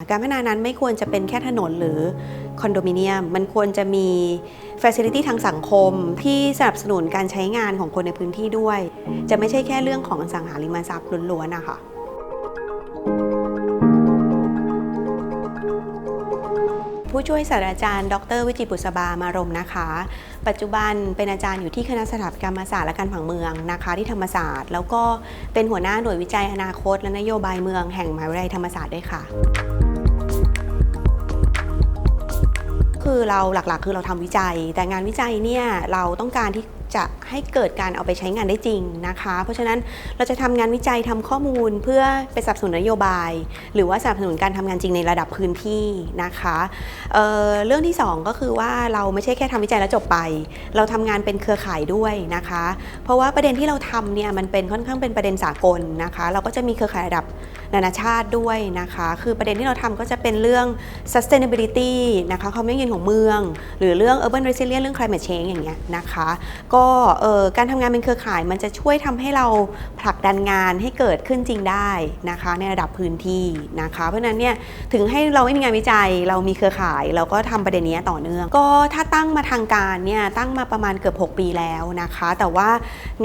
การพัฒนานั้นไม่ควรจะเป็นแค่ถนนหรือคอนโดมิเนียม มันควรจะมีฟ a ซิลิตี้ทางสังคมที่สนับสนุนการใช้งานของคนในพื้นที่ด้วย จะไม่ใช่แค่เรื่องของอสังหาริมทรัพย์ล้วนๆนะคะผู้ช่วยศาสตราจารย์ ดร วิจิตรบุษบามารมนะคะ ปัจจุบันเป็นอาจารย์อยู่ที่คณะสถาปัตยกรรมศาสตร์และการผังเมืองนะคะที่ธรรมศาสตร์ แล้วก็เป็นหัวหน้าหน่วยวิจัยอนาคต และนโยบายเมืองแห่งมหาวิทยาลัยธรรมศาสตร์ด้วยค่ะ คือเราหลักๆ คือเราทำวิจัย แต่งานวิจัยเนี่ยเราต้องการที่จะให้เกิดการเอาไปใช้งานได้จริงนะคะ เพราะฉะนั้นเราจะทำงานวิจัยทำข้อมูลเพื่อไปสนับสนุนนโยบาย หรือว่าสนับสนุนการทำงานจริงในระดับพื้นที่นะคะเเรื่องที่สองก็คือว่าเราไม่ใช่แค่ทำวิจัยแล้วจบไป เราทำงานเป็นเครือข่ายด้วยนะคะ เพราะว่าประเด็นที่เราทำเนี่ยมันเป็นค่อนข้างเป็นประเด็นสากลนะคะ เราก็จะมีเครือข่ายระดับ นานาชาติด้วยนะคะ คือประเด็นที่เราทำก็จะเป็นเรื่อง sustainability นะคะความยั่งยืนของเมือง หรือเรื่อง urban resilience เรื่อง climate change อย่างเงี้ยนะคะ ก็เอ่อการทำงานเป็นเครือข่ายมันจะช่วยทำให้เราผลักดันงานให้เกิดขึ้นจริงได้นะคะในระดับพื้นที่นะคะ เพราะฉะนั้นเนี่ยถึงให้เราไม่มีงานวิจัยเรามีเครือข่าย เราก็ทำประเด็นนี้ต่อเนื่อง ก็ถ้าตั้งมาทางการเนี่ยตั้งมาประมาณเกือบ 6 ปีแล้วนะคะ แต่ว่า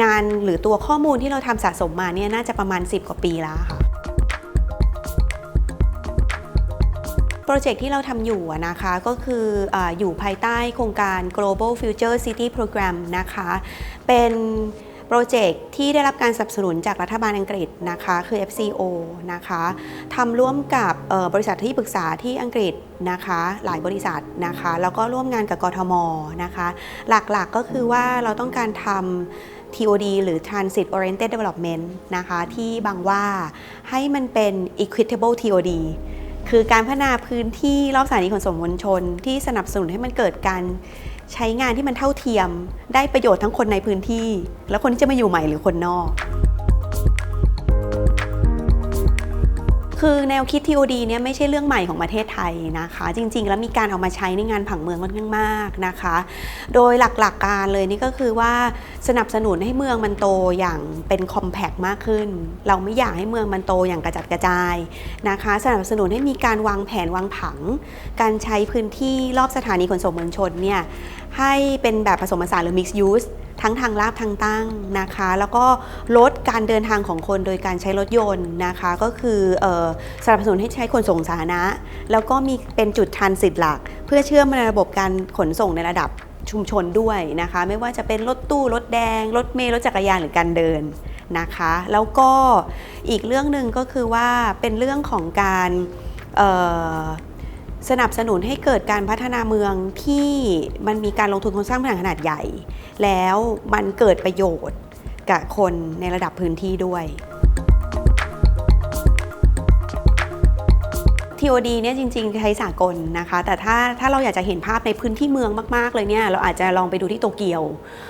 งานหรือตัวข้อมูลที่เราทำสะสมมาเนี่ยน่าจะประมาณ 10 กว่าปีแล้วค่ะ โปรเจกต์ที่เราทำอยู่นะคะก็คือออยู่ภายใต้โครงการ global future city program นะคะ เป็นโปรเจกต์ที่ได้รับการสนับสนุนจากรัฐบาลอังกฤษนะคะคือ FCO นะคะทำร่วมกับบริษัทที่ปรึกษาที่อังกฤษนะคะหลายบริษัทนะคะแล้วก็ร่วมงานกับกทมนะคะหลักๆกก็คือว่าเราต้องการทำ TOD หรือ Transit Oriented Development นะคะที่บางว่าให้มันเป็น Equitable TOD คือการพัฒนาพื้นที่รอบสถานีขนส่งมวลชน ที่สนับสนุนให้มันเกิดการใช้งานที่มันเท่าเทียม ได้ประโยชน์ทั้งคนในพื้นที่ และคนที่จะมาอยู่ใหม่หรือคนนอก คือแนวคิด TOD เนี่ยไม่ใช่เรื่องใหม่ของประเทศไทยนะคะ จริง ๆ แล้วมีการเอามาใช้ในงานผังเมืองค่อนข้างมากนะคะ โดยหลักๆกการเลยนี่ก็คือว่าสนับสนุนให้เมืองมันโตอย่างเป็นคอมแพกมากขึ้น เราไม่อยากให้เมืองมันโตอย่างกระจัดกระจายนะคะ สนับสนุนให้มีการวางแผนวางผัง การใช้พื้นที่รอบสถานีขนส่งมวลชนเนี่ยให้เป็นแบบผสมผสานหรือ mixed use ทั้งทางลาบทางตั้งนะคะ แล้วก็ลดการเดินทางของคนโดยการใช้รถยนต์นะคะ ก็คือออสนับสนุนให้ใช้ขนส่งสาธารณะ แล้วก็มีเป็นจุดทันสิทธิ์หลัก เพื่อเชื่อมในระบบการขนส่งในระดับชุมชนด้วยนะคะ ไม่ว่าจะเป็นรถตู้รถแดง รถเมล์รถจักรยานหรือการเดินนะคะ แล้วก็อีกเรื่องหนึ่งก็คือว่าเป็นเรื่องของการ สนับสนุนให้เกิดการพัฒนาเมืองที่มันมีการลงทุนโครงสร้างพื้นฐานขนาดใหญ่ แล้วมันเกิดประโยชน์กับคนในระดับพื้นที่ด้วย TOD เนี่ยจริงๆใช้สากลนะคะ แต่ถ้าถ้าเราอยากจะเห็นภาพในพื้นที่เมืองมากๆเลยเนี่ยเราอาจจะลองไปดูที่โตเกียว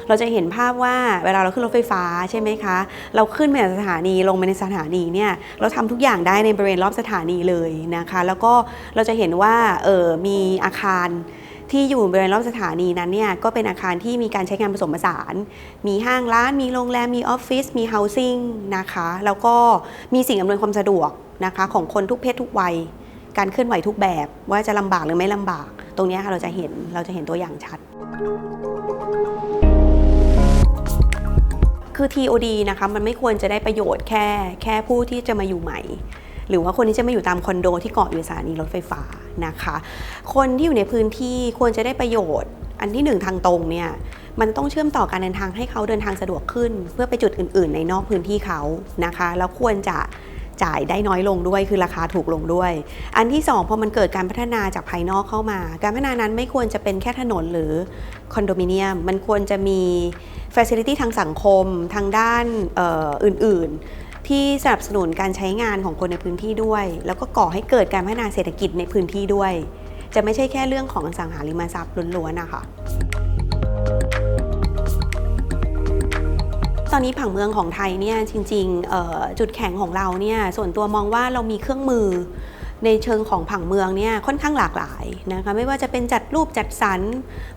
เราจะเห็นภาพว่าเวลาเราขึ้นรถไฟฟ้าใช่ไหมคะ เราขึ้นไปในสถานีลงไปในสถานีเนี่ยเราทำทุกอย่างได้ในบริเวณรอบสถานีเลยนะคะ แล้วก็เราจะเห็นว่าเออมีอาคารที่อยู่บริเวณรอบสถานีนั้นเนี่ยก็เป็นอาคารที่มีการใช้งานผสมผสาน มีห้างร้าน มีโรงแรม มีออฟฟิศ มีเฮาสิ่งนะคะ แล้วก็มีสิ่งอำนวยความสะดวกนะคะของคนทุกเพศทุกวัย การเคลื่อนไหวทุกแบบ ว่าจะลำบากหรือไม่ลำบาก ตรงนี้ค่ะเราจะเห็นเราจะเห็นตัวอย่างชัด คือ TOD นะคะมันไม่ควรจะได้ประโยชน์แค่แค่ผู้ที่จะมาอยู่ใหม่ หรือว่าคนที่จะมาอยู่ตามคอนโดที่เกาะอยู่สถานีรถไฟฟ้านะคะ คนที่อยู่ในพื้นที่ควรจะได้ประโยชน์ อันที่หนึ่งทางตรงเนี่ยมันต้องเชื่อมต่อการเดินทางให้เขาเดินทางสะดวกขึ้น เพื่อไปจุดอื่น ๆ ในนอกพื้นที่เขานะคะ แล้วควรจะ จ่ายได้น้อยลงด้วย คือราคาถูกลงด้วย อันที่ 2 พอมันเกิดการพัฒนาจากภายนอกเข้ามา การพัฒนานั้นไม่ควรจะเป็นแค่ถนนหรือคอนโดมิเนียม มันควรจะมีฟ a ซิลิตี้ทางสังคมทางด้านอออื่น ๆ ที่สนับสนุนการใช้งานของคนในพื้นที่ด้วย แล้วก็ก่อให้เกิดการพัฒนาเศรษฐกิจในพื้นที่ด้วย จะไม่ใช่แค่เรื่องของอสังหาริมทรัพย์ล้วนๆนะคะ ตอนนี้ผังเมืองของไทยเนี่ยจริงๆจุดแข็งของเราเนี่ยส่วนตัวมองว่าเรามีเครื่องมือในเชิงของผังเมืองเนี่ยค่อนข้างหลากหลายนะคะไม่ว่าจะเป็นจัดรูปจัดสรร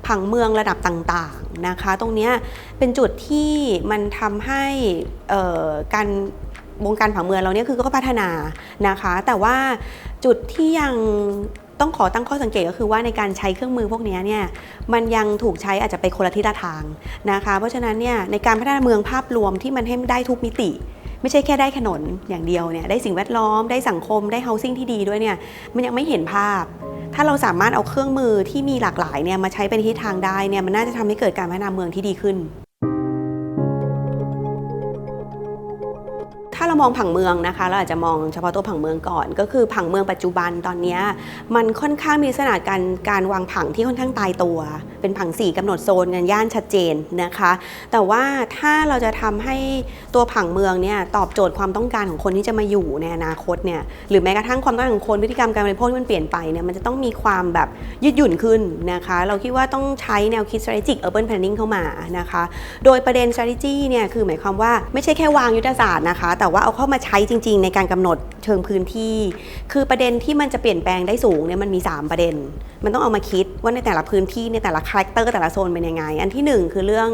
ผังเมืองระดับต่างๆนะคะ ตรงนี้เป็นจุดที่มันทำให้การวงการผังเมืองเราเนี่ยคือก็พัฒนานะคะ แต่ว่าจุดที่ยัง ต้องขอตั้งข้อสังเกตก็คือว่าในการใช้เครื่องมือพวกนี้เนี่ยมันยังถูกใช้อาจจะไปคนละทิศทางนะคะ เพราะฉะนั้นเนี่ยในการพัฒนาเมืองภาพรวมที่มันให้ได้ทุกมิติ ไม่ใช่แค่ได้ถนนอย่างเดียวเนี่ยได้สิ่งแวดล้อมได้สังคมได้ housing ที่ดีด้วยเนี่ยมันยังไม่เห็นภาพ ถ้าเราสามารถเอาเครื่องมือที่มีหลากหลายเนี่ยมาใช้เป็นทิศทางได้เนี่ยมันน่าจะทำให้เกิดการพัฒนาเมืองที่ดีขึ้น เรามองผังเมืองนะคะ เราอาจจะมองเฉพาะตัวผังเมืองก่อน ก็คือผังเมืองปัจจุบันตอนนี้มันค่อนข้างมีลักษณะการการวางผังที่ค่อนข้างตายตัว เป็นผังสีกำหนดโซนกันย่านชัดเจนนะคะ แต่ว่าถ้าเราจะทำให้ตัวผังเมืองเนี่ยตอบโจทย์ความต้องการของคนที่จะมาอยู่ในอนาคตเนี่ยหรือแม้กระทั่งความต้องการของคนพฤติกรรมการบริโภคที่มันเปลี่ยนไปเนี่ยมันจะต้องมีความแบบยืดหยุ่นขึ้นนะคะ เราคิดว่าต้องใช้แนวคิด strategic urban planning เข้ามานะคะ โดยประเด็น strategy เนี่ยคือหมายความว่าไม่ใช่แค่วางยุทธศาสตร์นะคะแต่ว่าเอาเข้ามาใช้จริง ๆ ในการกำหนดเชิงพื้นที่ คือประเด็นที่มันจะเปลี่ยนแปลงได้สูงเนี่ยมันมี 3 ประเด็น มันต้องเอามาคิดว่าในแต่ละพื้นที่ในแต่ละคาแรคเตอร์แต่ละโซนเป็นยังไง อันที่หนึ่งคือเรื่อง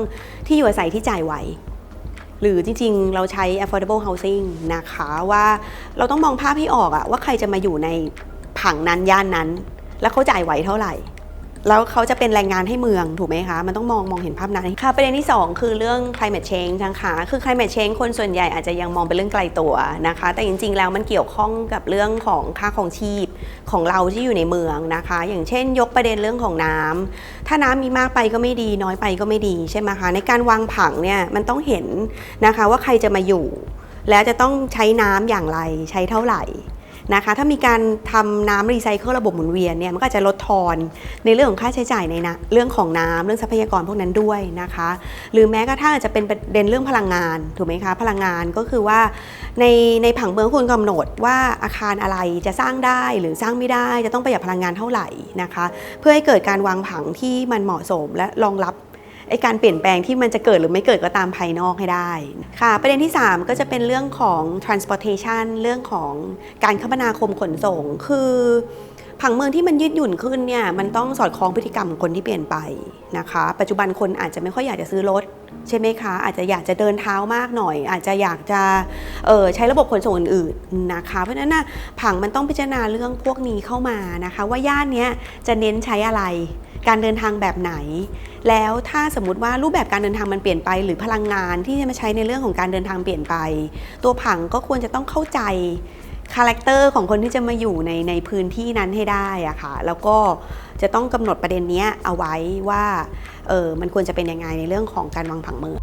ที่อยู่อาศัยที่จ่ายไหวหรือจริงๆ เราใช้ affordable housing นะคะว่าเราต้องมองภาพให้ออกอะว่าใครจะมาอยู่ในผังนั้นย่านนั้น แล้วเขาจ่ายไหวเท่าไหร่ แล้วเขาจะเป็นแรงงานให้เมืองถูกไหมคะ มันต้องมองมองเห็นภาพนั้นค่ะประเด็นที่ 2 คือเรื่อง climate change นะคะคือ climate change คนส่วนใหญ่อาจจะยังมองเป็นเรื่องไกลตัวนะคะ แต่จริง ๆ แล้วมันเกี่ยวข้องกับเรื่องของค่าของชีพของเราที่อยู่ในเมืองนะคะ อย่างเช่น ยกประเด็นเรื่องของน้ำถ้าน้ำมีมากไปก็ไม่ดี น้อยไปก็ไม่ดีใช่ไหมคะในการวางผังเนี่ยมันต้องเห็นนะคะว่าใครจะมาอยู่แล้วจะต้องใช้น้ำอย่างไรใช้เท่าไหร่ นะคะ ถ้ามีการทำน้ำรีไซเคิลระบบหมุนเวียนเนี่ยมันก็อาจจะลดทอนในเรื่องของค่าใช้จ่ายในนะเรื่องของน้ำเรื่องทรัพยากรพวกนั้นด้วยนะคะ หรือแม้กระทั่งอาจจะเป็นประเด็นเรื่องพลังงานถูกไหมคะพลังงานก็คือว่าในในผังเมืองควรกำหนดว่าอาคารอะไรจะสร้างได้หรือสร้างไม่ได้จะต้องประหยัดพลังงานเท่าไหร่นะคะ เพื่อให้เกิดการวางผังที่มันเหมาะสมและรองรับ ไอการเปลี่ยนแปลงที่มันจะเกิดหรือไม่เกิดก็ตามภายนอกให้ได้ค่ะ ประเด็นที่ 3 ก็จะเป็นเรื่องของ transportation เรื่องของการคมนาคมขนส่ง คือผังเมืองที่มันยืดหยุ่นขึ้นเนี่ยมันต้องสอดคล้องพฤติกรรมของคนที่เปลี่ยนไปนะคะ ปัจจุบันคนอาจจะไม่ค่อยอยากจะซื้อรถใช่ไหมคะ อาจจะอยากจะเดินเท้ามากหน่อย อาจจะอยากจะออใช้ระบบขนส่งอื่นๆนะคะ เพราะฉะนั้นนะผังมันต้องพิจารณาเรื่องพวกนี้เข้ามานะคะ ว่าย่านนี้จะเน้นใช้อะไร การเดินทางแบบไหน แล้วถ้าสมมติว่ารูปแบบการเดินทางมันเปลี่ยนไป หรือพลังงานที่จะมาใช้ในเรื่องของการเดินทางเปลี่ยนไป ตัวผังก็ควรจะต้องเข้าใจคาแรคเตอร์ของคนที่จะมาอยู่ในในพื้นที่นั้นให้ได้อะค่ะ แล้วก็จะต้องกำหนดประเด็นนี้เอาไว้ว่าเออมันควรจะเป็นยังไงในเรื่องของการวางผังเมือง